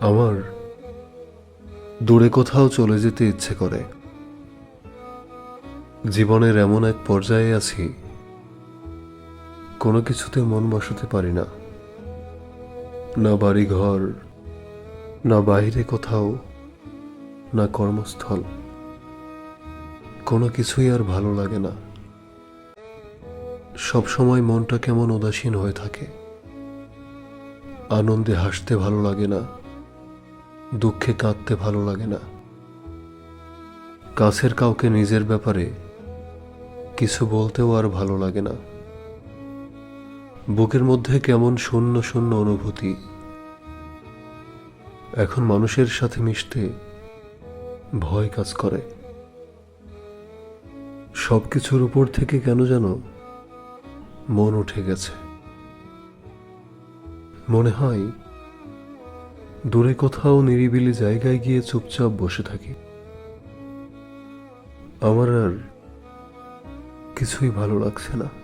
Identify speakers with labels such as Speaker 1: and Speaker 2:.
Speaker 1: আমার দূরে কোথাও চলে যেতে ইচ্ছে করে। জীবনের এমন এক পর্যায়ে আছি, কোনো কিছুতে মন বসাতে পারি না। না বাড়ি ঘর না বাইরে কোথাও, না কর্মস্থল। কোনো কিছুই আর ভালো লাগে না। সব সময় মনটা কেমন উদাসীন হয়ে থাকে। আনন্দে হাসতে ভালো লাগে না। দুঃখে কাঁদতে ভালো লাগে না। কাছের কাউকে নিজের ব্যাপারে কিছু বলতেও আর ভালো লাগে না। বুকের মধ্যে কেমন শূন্য শূন্য অনুভূতি। এখন মানুষের সাথে মিশতে ভয় কাজ করে। সব কিছুর উপর থেকে কেন যেন মন উঠে গেছে। মনে হয় দূরে কোথাও নিরিবিলি জায়গায় গিয়ে চুপচাপ বসে থাকি। আমার আর কিছুই ভালো লাগছে না।